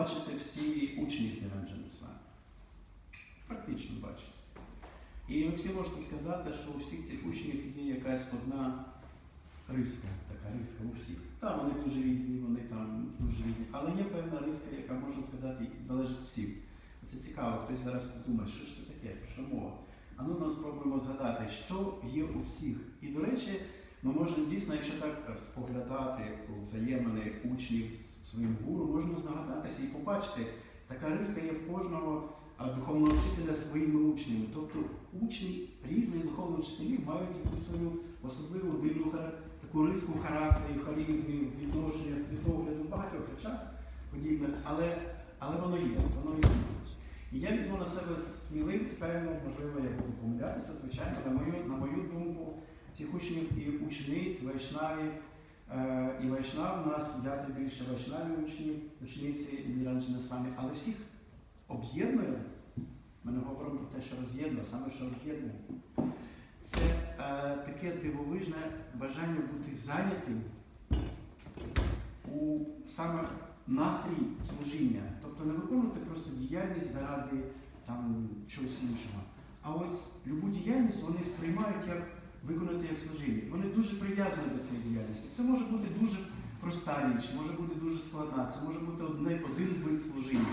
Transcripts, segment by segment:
бачите всі учні Євангелії з. Практично бачите. І ви всі можете сказати, що у всіх цих учнів є якась одна риска, така риска у всіх. Так, вони дуже різні, вони там дуже різні. Але є певна риска, яка можна сказати, залежить всіх. Це цікаво, хтось зараз подумає, що ж це таке, що мова. А ну ми спробуємо згадати, що є у всіх. І, до речі, ми можемо дійсно, якщо так споглядати у взаємини учнів своїм гуру, можна здогадатися і побачити, така риска є в кожного духовного вчителя своїми учнями. Тобто учні різних духовних вчителів мають якусь свою особливу дивну таку риску характерів, харизмі, відношення, світогляду, багатьох речах подібних, але, але воно є, воно є. І я візьму на себе сміливість, певно, можливо, я буду помилятися, звичайно, на мою, на мою думку, цих учнів і учениць, вайшнаві, е, і вайшнав нас взяти більше вайшнаві учнів, учениці і раніше з вами, але всіх об'єднує, ми не говоримо про те, що роз'єднує, саме що об'єднує. Це е, таке дивовижне бажання бути зайнятим у саме настрій служіння. Тобто не виконувати просто діяльність заради там, чогось іншого. А от любу діяльність вони сприймають як виконати як служіння. Вони дуже прив'язані до цієї діяльності. Це може бути дуже проста річ, може бути дуже складна, це може бути одне, один вид служіння.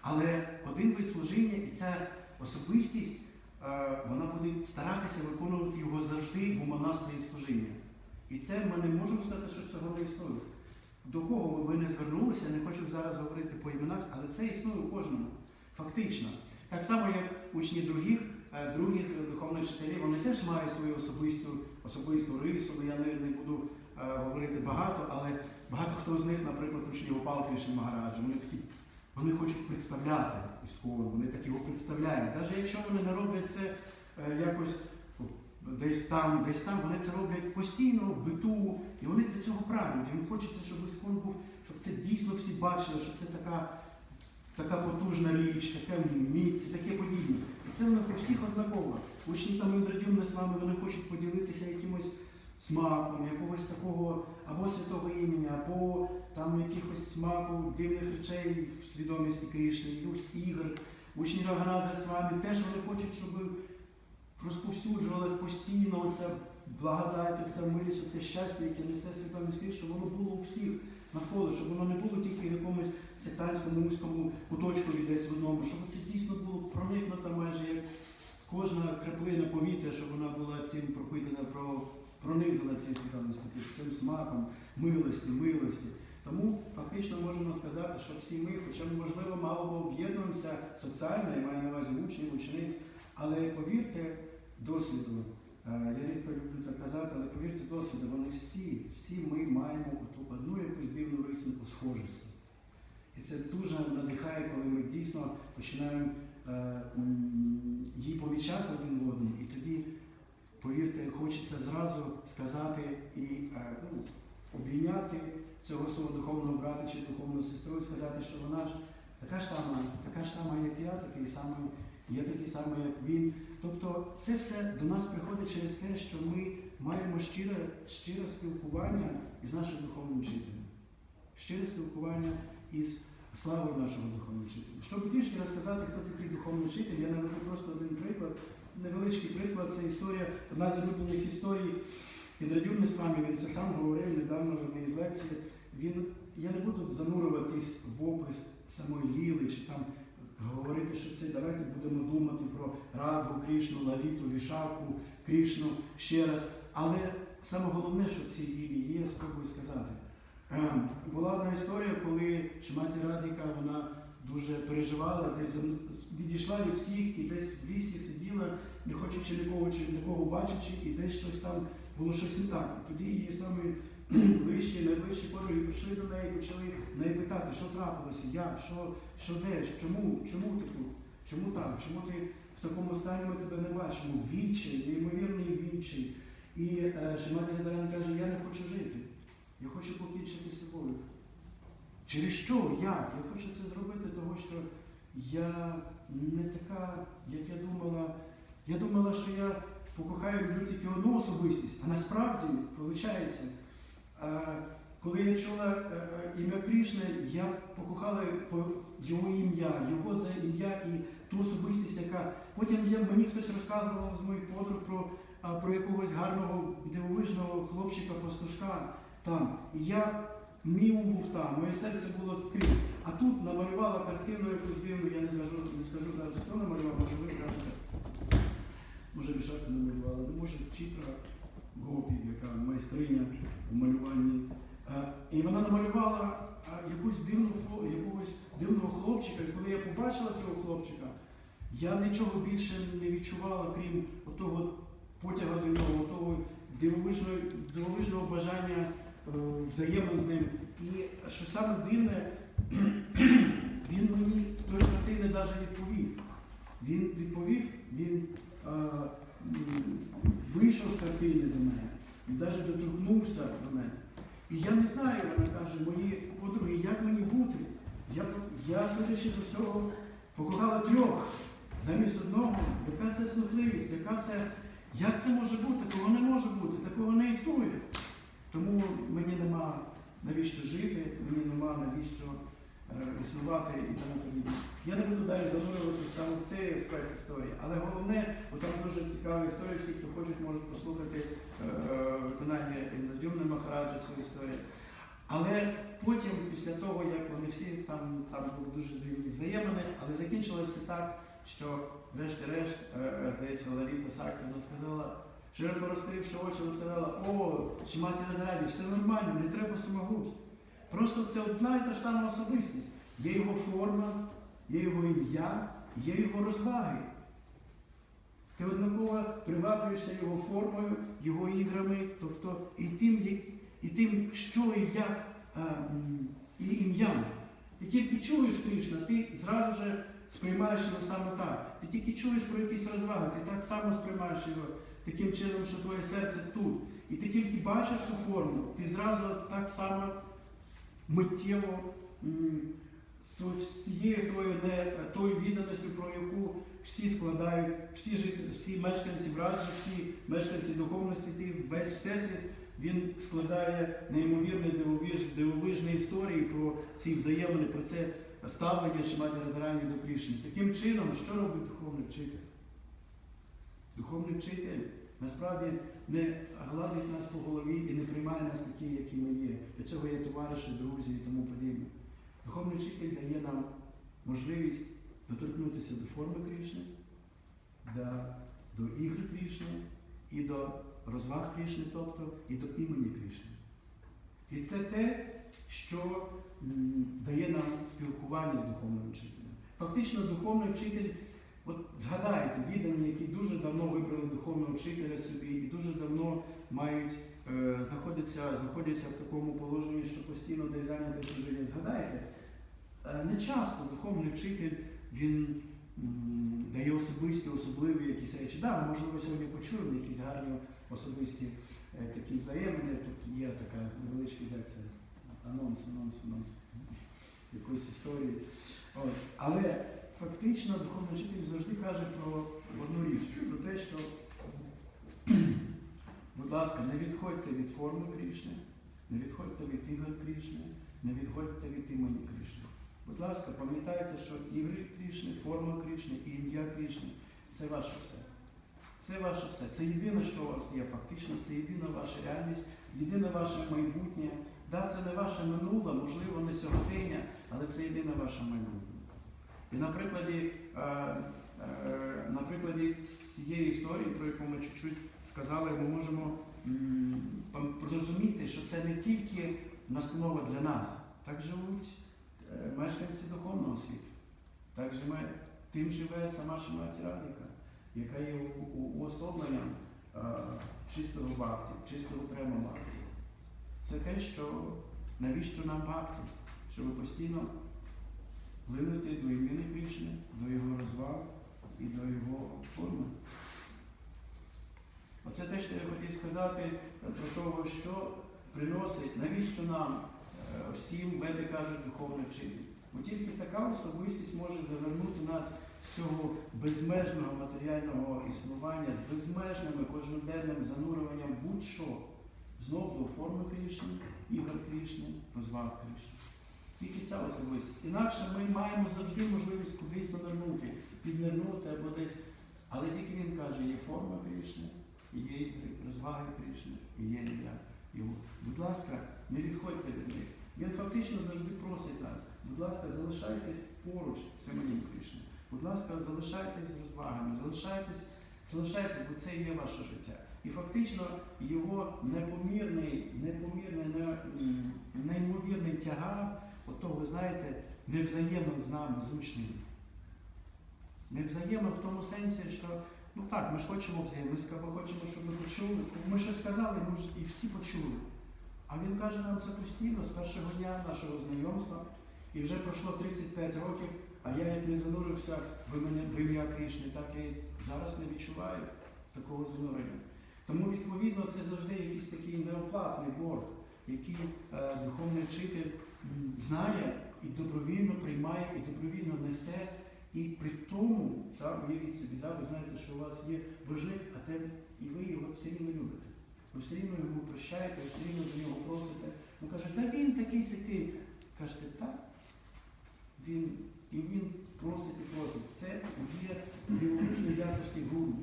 Але один вид служіння і ця особистість, е, вона буде старатися виконувати його завжди в монастрі служіння. І це ми не можемо сказати, що цього не існує. До кого ви не звернулися, не хочу зараз говорити по іменах, але це існує у кожному. Фактично. Так само, як учні других, других духовних вчителів, вони теж мають свою особисту, особисту рису. Я не, не буду е, говорити багато, але багато хто з них, наприклад, учні Гопал Кришні Магараджа, вони такі, вони хочуть представляти іскон, вони так його представляють. Навіть якщо вони не роблять це е, якось десь там, десь там, вони це роблять постійно в биту, і вони до цього прагнуть. Їм хочеться, щоб іскон був, щоб це дійсно всі бачили, що це така, така потужна річ, така міць, і таке подібне. І це воно у всіх однаково. Учні там Індрадюмни з вами, вони хочуть поділитися якимось смаком, якогось такого або святого імені, або там якихось смаку дивних речей в свідомості Кришни, якихось ігор. Учні Рагарадзе з вами теж вони хочуть, щоб розповсюджувалось постійно оця благодать, оця милість, оце щастя, яке несе свідомість Кришни, щоб воно було у всіх навколо, щоб воно не було тільки в якомусь сектантському вузькому куточку десь в одному, щоб це дійсно було проникнуто майже як кожна краплина повітря, щоб вона була цим пропитана, про, пронизана цією свідомістю, цим смаком милості, милості. Тому фактично можемо сказати, що всі ми, хоча ми, можливо, мало об'єднуємося соціально, я маю на увазі учнів, учениць, але повірте досвіду, я рідко люблю так казати, але повірте досвіду, вони всі, всі ми маємо оту одну якусь дивну рисинку схожості. І це дуже надихає, коли ми дійсно починаємо е, її помічати один в одному. І тоді, повірте, хочеться зразу сказати і е, ну, обійняти цього свого духовного брата чи духовну сестру і сказати, що вона ж така ж сама, така ж сама, як я, такий самий, є такий самий, як він. Тобто це все до нас приходить через те, що ми маємо щире, щире спілкування із нашим духовним вчителем, щире спілкування із славою нашого духовного вчителя. Щоб трішки розказати, хто такий духовний вчитель, я наведу просто один приклад, невеличкий приклад, це історія, одна з улюблених історій. Підрадюмний з вами, він це сам говорив недавно в одній з лекцій. Він, я не буду занурюватись в опис самої Ліли, чи там говорити, що це давайте будемо думати про Радгу, Крішну, Лаліту, Вішаку, Крішну ще раз. Але саме головне, що в цій лілі є, спробую сказати. Була одна історія, коли Шиматі Радіка вона дуже переживала, десь відійшла від всіх і десь в лісі сиділа, не хочучи нікого чи нікого бачачи, і десь щось там було щось не так. Тоді її саме ближчі, найближчі подруги прийшли до неї, почали неї питати, що трапилося, як, що, що де, чому, чому ти тут, чому так, чому ти в такому стані ми тебе не бачимо, відчай, неймовірний відчай. І е, Шиматі Радарян каже, я не хочу жити, я хочу покінчити з собою. Через що? Як? Я хочу це зробити, тому що я не така, як я думала. Я думала, що я покохаю люблю тільки одну особистість, а насправді, виходить, коли я чула, е, ім'я Крішне, як покохали по його ім'я, його за ім'я і ту особистість, яка потім я, мені хтось розказував з моїх подруг про, про якогось гарного дивовижного хлопчика пастушка там. І я мій ум був там, моє серце було тим. А тут намалювала картину якусь дивну, я не скажу, не скажу зараз, хто намалював, може ви скажете. Може Вішака намалювала, ну, може Чітра Гопі, яка у малюванні. Е, І вона намалювала е, якусь дивну якогось дивного хлопчика. І коли я побачила цього хлопчика, я нічого більше не відчувала, крім того потяга до нього, того дивовижного, дивовижного бажання е, взаємин з ним. І що саме дивне, він мені з тої картини навіть відповів. Він відповів, він е, м, вийшов з картини до мене, навіть доторкнувся до мене. І я не знаю, вона каже, мої подруги, як мені бути? Я, я судячи з усього, покохала трьох замість одного. Яка це смутливість, яка це, як це може бути? Такого не може бути, такого не існує. Тому мені нема навіщо жити, мені нема навіщо е, існувати і тому подібне. Я не буду далі занурюватися саме цей аспект історії, але головне, бо там дуже цікава історія, всі, хто хочуть, можуть послухати е, е, виконання Індадюмна Махараджа цю історію. Але потім, після того, як вони всі там, там були дуже дивні взаємини, але закінчилося так, що врешті-решт, е, е, здається, Ларіта вона сказала, широко розкривши очі, вона сказала, о, чи Шиматі Надараді, все нормально, не треба самогубств. Просто це одна і та ж сама особистість. Є його форма, є його ім'я, є його розваги. Ти однаково приваблюєшся його формою, його іграми, тобто і тим, і тим, що і як а, і ім'ям. І тільки чуєш Кришна, ти зразу же сприймаєш його саме так. Ти тільки чуєш про якісь розваги, ти так само сприймаєш його таким чином, що твоє серце тут. І ти тільки бачиш цю форму, ти зразу так само миттєво всією своєю не тою відданістю, про яку всі складають, всі всі мешканці Браджі, всі мешканці духовності, весь всесвіт, він складає неймовірні дивовиж, дивовижні історії про ці взаємини, про це ставлення Шиматі Радарані до Кришни. Таким чином, що робить духовний вчитель? Духовний вчитель насправді не гладить нас по голові і не приймає нас такі, які ми є. Для цього є товариші, друзі і тому подібне. Духовний вчитель дає нам можливість доторкнутися до форми Кришни, да, до ігри Кришни і до розваг Кришни, тобто і до імені Кришни. І це те, що дає нам спілкування з духовним вчителем. Фактично, духовний вчитель, от згадайте, віддані, які дуже давно вибрали духовного вчителя собі і дуже давно мають, знаходяться, знаходяться в такому положенні, що постійно десь зайняти служіння. Згадайте, е, не часто духовний вчитель він дає особисті, особливі якісь речі. Да, ми, можливо, сьогодні почуємо якісь гарні особисті е, такі взаємини. Тут є така невеличка це, анонс, анонс, анонс якоїсь історії. От. Але фактично духовний вчитель завжди каже про одну річ, про те, що, будь ласка, не відходьте від форми Крішни, не відходьте від ігор Крішни, не відходьте від імені Крішни. Будь ласка, пам'ятайте, що ігри Крішни, форма Крішни ім'я Крішни це ваше все. Це ваше все. Це єдине, що у вас є фактично, це єдина ваша реальність, єдине ваше майбутнє. Да, це не ваше минуле, можливо, не сьогодення, але це єдине ваше майбутнє. І на прикладі, е, е, на прикладі цієї історії, про яку ми чуть-чуть сказали, ми можемо зрозуміти, що це не тільки настанова для нас, так живуть е, мешканці духовного світу. Так живе, тим живе сама Шиматі Радіка, яка є уособленням е, чистого бхакти, чистого прямо бхакти. Це те, що навіщо нам бхакти? Щоб постійно плинути до імені Кришни, до його розваг і до його форми. Оце те, що я хотів сказати про того, що приносить, навіщо нам е, всім веди кажуть духовний вчитель. Бо тільки така особистість може завернути нас з цього безмежного матеріального існування, з безмежними кожноденним занурюванням будь-що знов до форми Кришни, ігор Кришни, розваг Кришни. Тільки ця особистість. Інакше ми маємо завжди можливість кудись занирнути, піднирнути або десь. Але тільки він каже, є форма Є розваги Кришни, і є ім'я його. Будь ласка, не відходьте від них. Він фактично завжди просить нас, будь ласка, залишайтесь поруч з іменем Кришни. Будь ласка, залишайтесь з розвагами, залишайтесь, залишайтесь, бо це є ваше життя. І фактично його непомірний, непомірний, неймовірний тягар, ото ви знаєте, невзаємно з нами, з учнями. Невзаємно в тому сенсі, що ну так, ми ж хочемо взаємницька, ми хочемо, щоб ми почули. Ми щось сказали, ми ж і всі почули. А він каже нам це постійно з першого дня нашого знайомства. І вже пройшло 35 років, а я як не занурився в ім'я- в ім'я Кришни, так і зараз не відчуваю такого занурення. Тому, відповідно, це завжди якийсь такий неоплатний борг, який е, духовний вчитель знає і добровільно приймає, і добровільно несе. І при тому, так, уявіть собі, да, ви знаєте, що у вас є важливий, а те, і ви його все рівно любите. Ви все рівно йому прощаєте, ви все рівно за нього просите. Ну каже, та він такий сякий. Кажете, так. Він, і він просить і просить. Це є дивовижні якості гуру.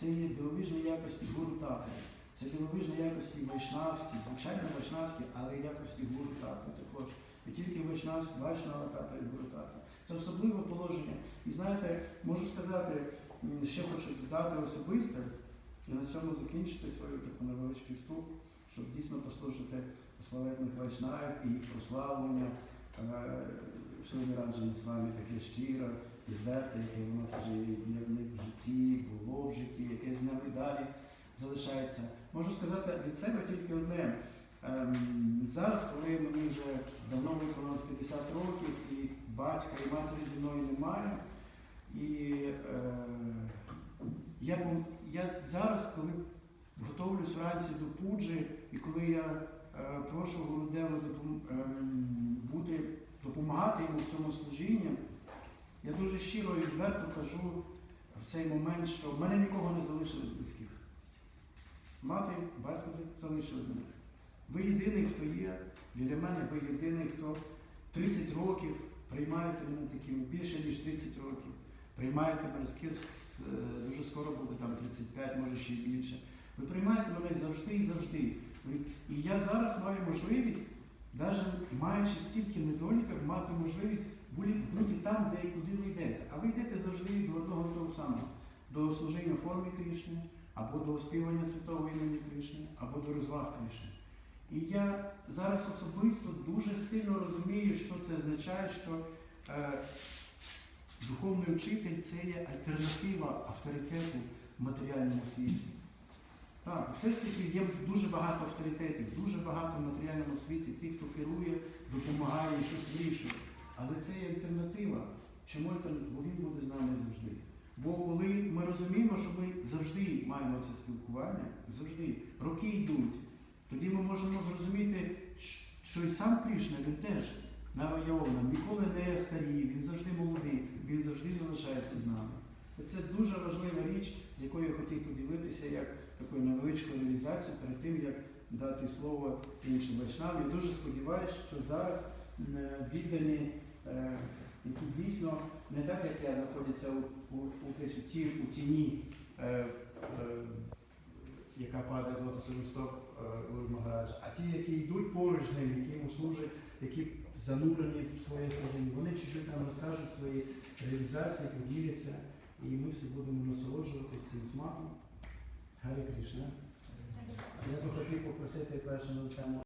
Це є дивовижні якості гуру тати. Це дивовижні якості вайшнавські, звичайно вайшнавські, але якості гуру тати також. Не тільки вайшнавські, вайшнава тата і гуру тата. Це особливе положення. І знаєте, можу сказати, ще хочу додати особисте і на цьому закінчити свою таку невеличкий вступ, щоб дійсно послухати славетних вайшнавів і прославлення. Сьогодні раджені з вами таке щиро, відверте, яке воно вже є в них в житті, було в житті, яке з нами далі залишається. Можу сказати від себе тільки одне. Ем, зараз, коли мені вже давно виконалось 50 років, і батька і матері зі мною немає, і е, я, я зараз, коли готовлюсь вранці до пуджі, і коли я е, прошу Гурудева допом- бути, допомагати йому в цьому служінні, я дуже щиро і відверто кажу в цей момент, що в мене нікого не залишилось близьких. Мати, батько залишили мене. Ви єдиний, хто є біля мене, ви єдиний, хто 30 років приймаєте мене таким, більше ніж 30 років. Приймаєте мене е, дуже скоро буде там 35, може ще й більше. Ви приймаєте мене завжди і завжди. І я зараз маю можливість, навіть маючи стільки недоліків, мати можливість бути, там, де і куди ви йдете. А ви йдете завжди до одного того самого, до служіння формі Кришни, або до оспівання святого імені Кришни, або до розваг Кришни. І я зараз особисто дуже сильно розумію, що це означає, що е, духовний вчитель це є альтернатива авторитету в матеріальному світі. Так, у всесвіті є дуже багато авторитетів, дуже багато в матеріальному світі тих, хто керує, допомагає і щось вирішує. Але це є альтернатива. Чому альтернатива? Бо він буде з нами завжди. Бо коли ми розуміємо, що ми завжди маємо це спілкування, завжди роки йдуть, тоді ми можемо зрозуміти, що і сам Кришна, він теж Навайовна, ніколи не старіє, він завжди молодий, він завжди залишається з нами. І це дуже важлива річ, з якою я хотів поділитися як таку невеличку реалізацію перед тим, як дати слово іншим вайшнавам. Я дуже сподіваюся, що зараз віддані, е, які дійсно не так, як я знаходяться у, у, у, у, ті, у тіні, е, е, яка падає з лотосу листок Гуру Магараджа, а ті, які йдуть поруч з ним, які йому служать, які занурені в своє служіння, вони чуть-чуть нам розкажуть свої реалізації, поділяться, і ми всі будемо насолоджуватися цим смаком. Гарі Кришна. Я би хотів попросити на цьому